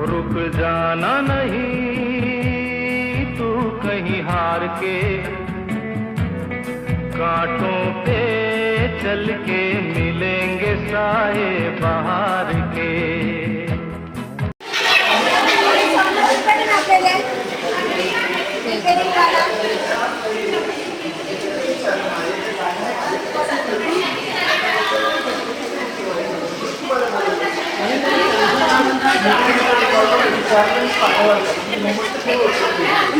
रुक जाना नहीं तू कहीं हार के। कांटों पे चल के मिलेंगे साए बाहर के।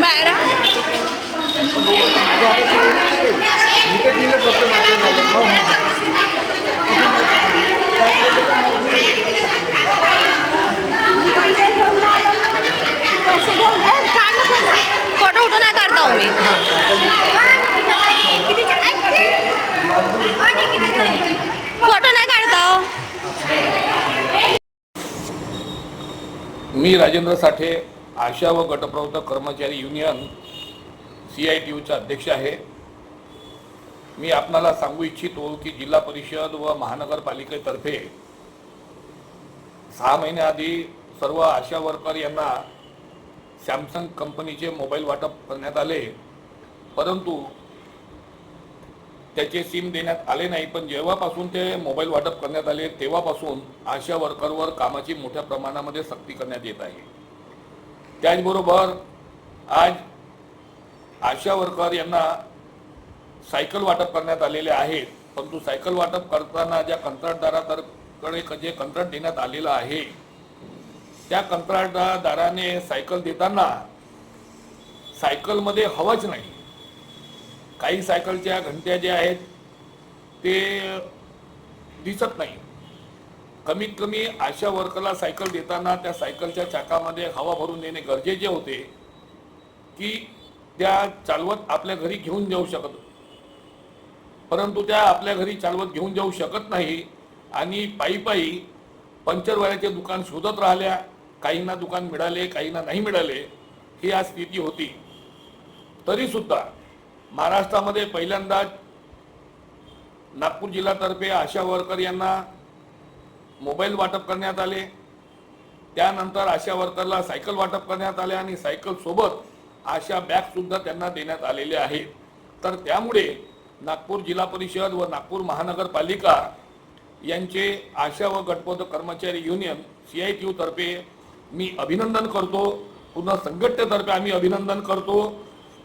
मॅडम फोटो उठून नाही काढता हो मी फोटो नाही काढता हो मी राजेंद्र साठे आशा व गटप्रवर्तक कर्मचारी युनियन सी आय टी यूचा अध्यक्ष आहे. मी आपणाला सांगू इच्छितो की जिल्हा परिषद व महानगरपालिकेतर्फे सहा महिन्याआधी सर्व आशा वर्कर यांना सॅमसंग कंपनीचे मोबाईल वाटप करण्यात आले. परंतु त्याचे सिम देण्यात आले नाही. पण जेव्हापासून ते मोबाईल वाटप करण्यात आले तेव्हापासून आशा वर्करवर कामाची मोठ्या प्रमाणामध्ये सक्ती करण्यात येत आहे. त्याचबरोबर आज आशा वर्कर यांना सायकल वाटप करण्यात आलेले आहेत. परंतु सायकल वाटप करताना ज्या कंत्राटदाराकडे जे कंत्राट देण्यात आलेलं आहे त्या कंत्राटदाराने सायकल देताना सायकलमध्ये हवाच नाही. काही सायकलच्या घंट्या ज्या आहेत ते दिसत नाही. कमीत कमी अशा वर्करला सायकल देताना त्या सायकलच्या चाकामध्ये हवा भरून देणे गरजेचे होते की त्या चालवत आपल्या घरी घेऊन जाऊ शकत परंतु त्या आपल्या घरी चालवत घेऊन जाऊ शकत नाही आणि पायी पायी पंक्चरवाल्याचे दुकान शोधत राहिल्या काहींना दुकान मिळाले काहींना नाही मिळाले ही आज स्थिती होती. तरीसुद्धा महाराष्ट्रामध्ये पहिल्यांदाच नागपूर जिल्ह्यातर्फे आशा वर्कर यांना मोबाईल वाटप करण्यात आले. त्यानंतर आशा वर्करला सायकल वाटप करण्यात आले आणि सायकलसोबत आशा बॅगसुद्धा त्यांना देण्यात आलेले आहेत. तर त्यामुळे नागपूर जिल्हा परिषद व नागपूर महानगरपालिका यांचे आशा व गटपद कर्मचारी युनियन सी आय टी तर्फे मी अभिनंदन करतो. पूर्ण संघटनेतर्फे आम्ही अभिनंदन करतो.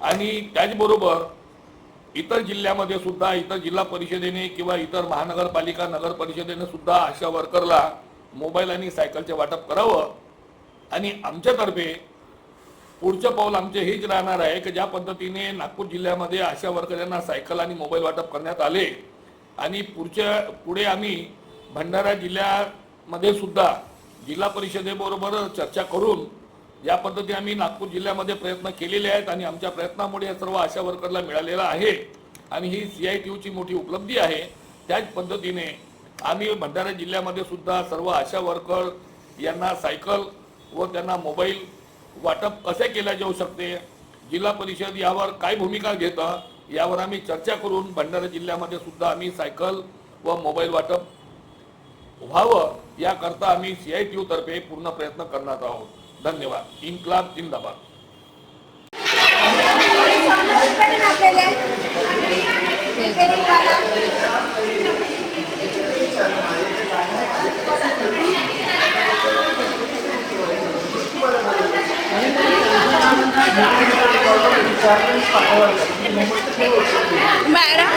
आणि त्याचबरोबर इतर जिल्ह्यामध्ये सुद्धा इतर जिल्हा परिषदेने किंवा इतर महानगरपालिका नगर परिषदेने सुद्धा अशा वर्करला मोबाईल आणि सायकलचे वाटप करावं. आणि आमच्यातर्फे पुढचं पाऊल आमचे हेच राहणार आहे की ज्या पद्धतीने नागपूर जिल्ह्यामध्ये अशा वर्करांना सायकल आणि मोबाईल वाटप करण्यात आले. आणि पुढच्या पुढे आम्ही भंडारा जिल्ह्यामध्ये सुद्धा जिल्हा परिषदेबरोबर चर्चा करून या पद्धतीने आम्ही नागपूर जिल्ह्यामध्ये प्रयत्न केलेले आहेत आणि आमच्या प्रयत्नामुळे हे सर्व आशा वर्करला मिळालेलं आहे. आणि ही सी आय टी मोठी उपलब्धी आहे. त्याच पद्धतीने आम्ही भंडारा जिल्ह्यामध्ये सुद्धा सर्व आशा वर्कर यांना सायकल व त्यांना मोबाईल वाटप कसे केले जाऊ शकते जिल्हा परिषद यावर काय भूमिका घेतं यावर आम्ही चर्चा करून भंडारा जिल्ह्यामध्ये सुद्धा आम्ही सायकल व मोबाईल वाटप व्हावं याकरता आम्ही सी आय टी तर्फे पूर्ण प्रयत्न करणार आहोत. धन्यवाद. इन्क्लाब जिंदाबाद. मॅडम?